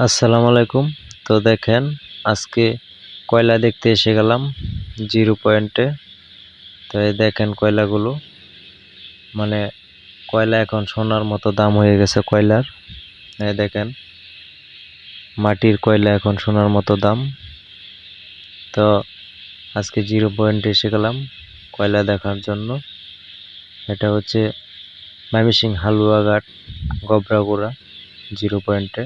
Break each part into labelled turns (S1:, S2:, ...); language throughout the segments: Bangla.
S1: আসসালামু আলাইকুম। তো দেখেন, আজকে কয়লা দেখতে এসে গেলাম, জিরো পয়েন্টে। তো এই দেখেন কয়লাগুলো। মানে কয়লা এখন সোনার মতো দাম হয়ে গেছে কয়লার। এই দেখেন, মাটির কয়লা এখন সোনার মতো দাম। তো আজকে জিরো পয়েন্টে এসে গেলাম কয়লা দেখার জন্য। এটা হচ্ছে ময়মনসিং হালুয়াঘাট, গবরাগুড়া, জিরো পয়েন্টে।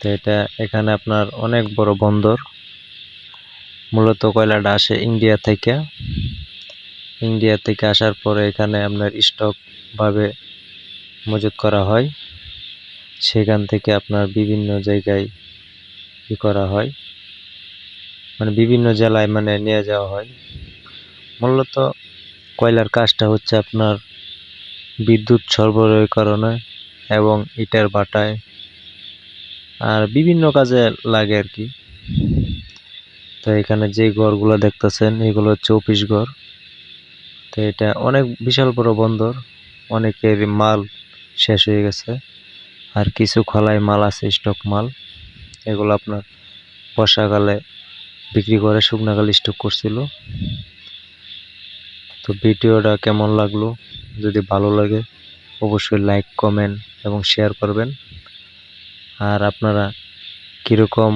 S1: তো এটা এখানে আপনার অনেক বড় বন্দর। মূলত কয়লাটা আসে ইন্ডিয়া থেকে। ইন্ডিয়া থেকে আসার পরে এখানে আপনার স্টক ভাবে মজুত করা হয়। সেখান থেকে আপনার বিভিন্ন জায়গায় ই করা হয়। মানে বিভিন্ন জেলায় মানে নিয়ে যাওয়া হয়। মূলত কয়লার কাজটা হচ্ছে আপনার বিদ্যুৎ সরবরাহের কারণে এবং ইটের বাটায়। আর বিভিন্ন কাজে লাগে আর কি। তো এখানে যে ঘরগুলো দেখতেছেন, এগুলো হচ্ছে অফিস ঘর। তো এটা অনেক বিশাল বড় বন্দর, অনেকের মাল শেষ হয়ে গেছে। আর কিছু খলায় মাল আছে, স্টক মাল। এগুলো আপনার বর্ষাকালে বিক্রি করে শুকনাকালে স্টক করছিল। তো ভিডিওটা কেমন লাগল? যদি ভালো লাগে, অবশ্যই লাইক, কমেন্ট এবং শেয়ার করবেন। আর আপনারা কীরকম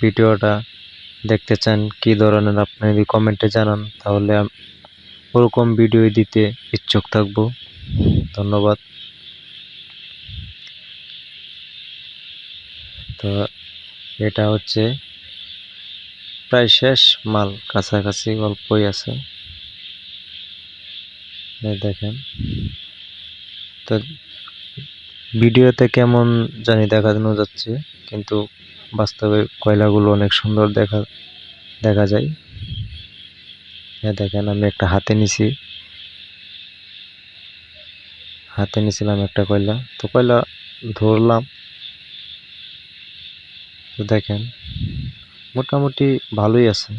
S1: ভিডিওটা দেখতে চান, কী ধরনের, আপনি যদি কমেন্টে জানান, তাহলে ওরকম ভিডিও দিতে ইচ্ছুক থাকব। ধন্যবাদ। তো এটা হচ্ছে প্রায় শেষ মাল, কাছাকাছি অল্পই আছে। দেখেন। তো ভিডিওতে কেমন জানি দেখানো যাচ্ছে, কিন্তু বাস্তবে কয়লাগুলো অনেক সুন্দর দেখা দেখা যায়। হ্যাঁ দেখেন, আমি একটা হাতে নিছি। হাতে নিছিলাম একটা কয়লা। তো কয়লা ধরলাম। তো দেখেন, মোটামুটি ভালোই আছে।